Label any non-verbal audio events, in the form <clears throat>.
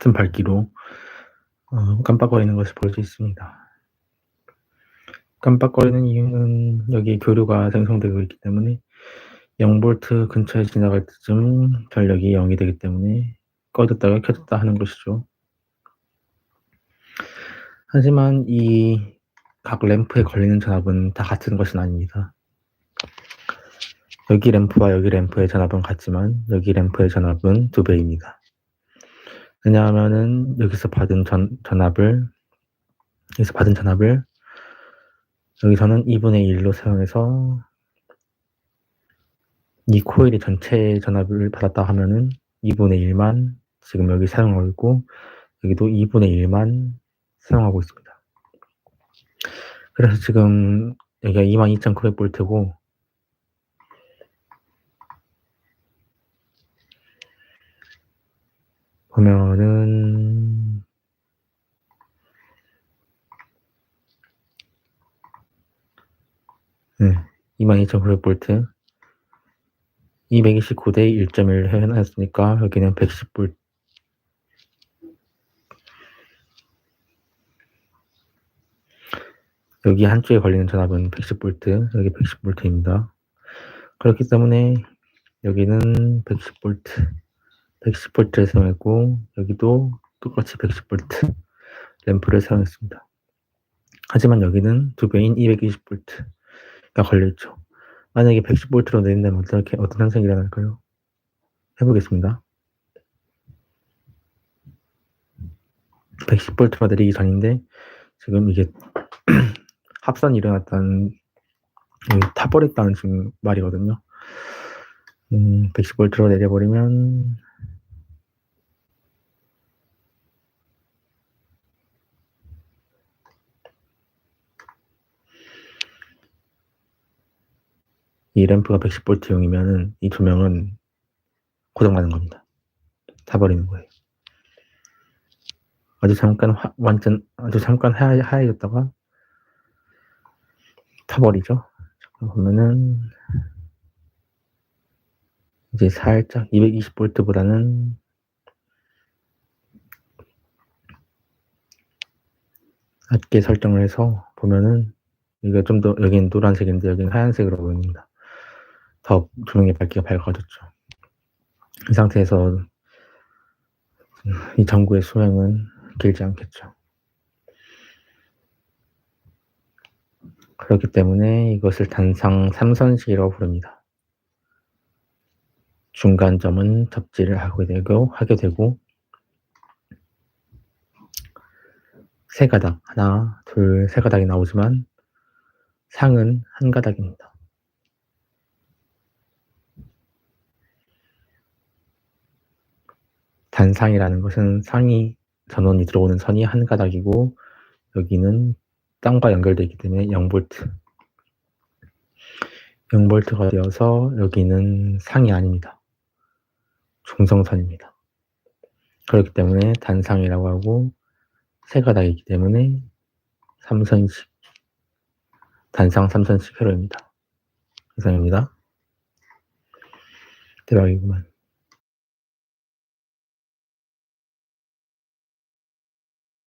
같은 밝기로 어, 깜빡거리는 것을 볼 수 있습니다. 깜빡거리는 이유는 여기 교류가 생성되고 있기 때문에 0V 근처에 지나갈 때쯤 전력이 0이 되기 때문에 꺼졌다가 켜졌다 하는 것이죠. 하지만 이 각 램프에 걸리는 전압은 다 같은 것은 아닙니다. 여기 램프와 여기 램프의 전압은 같지만 여기 램프의 전압은 두 배입니다. 왜냐하면은 여기서 받은 전, 전압을 여기서 받은 전압을 여기서는 2분의 1로 사용해서 이 코일이 전체 전압을 받았다 하면은 2분의 1만 지금 여기 사용하고 있고 여기도 2분의 1만 사용하고 있습니다. 그래서 지금 여기가 22,900V고 보면은 네, 22,900V 229대 1.1 해놨으니까 여기는 110V 여기 한쪽에 걸리는 전압은 110V, 여기 110V입니다. 그렇기 때문에 여기는 110V, 110V를 사용했고 여기도 똑같이 110V <laughs> 램프를 사용했습니다. 하지만 여기는 두 배인 220V가 걸려있죠. 만약에 110V로 내린다면 어떻게, 어떤 현상이 일어날까요? 해보겠습니다. 110V로 내리기 전인데 지금 이게 <clears throat> 합선이 일어났다는 타버렸다는 지금 말이거든요. 음, 110V로 내려버리면 이 램프가 110V용이면은 이 조명은 고장나는 겁니다. 타버리는 거예요. 아주 잠깐 화, 완전 아주 잠깐 하얘, 하얘졌다가 타버리죠. 보면은 이제 살짝 220V보다는 낮게 설정을 해서 보면은 이게 좀더 여기는 노란색인데 여기는 하얀색으로 보입니다. 더 조명의 밝기가 밝아졌죠. 이 상태에서 이 전구의 수명은 길지 않겠죠. 그렇기 때문에 이것을 단상 삼선식이라고 부릅니다. 중간점은 접지를 하게 되고, 하게 되고, 세 가닥, 하나, 둘, 세 가닥이 나오지만, 상은 한 가닥입니다. 단상이라는 것은 상이 전원이 들어오는 선이 한 가닥이고 여기는 땅과 연결되어 있기 때문에 0V 0V가 되어서 여기는 상이 아닙니다. 중성선입니다. 그렇기 때문에 단상이라고 하고 세 가닥이기 때문에 삼선식 단상 삼선식 회로입니다. 이상입니다. 대박이구만.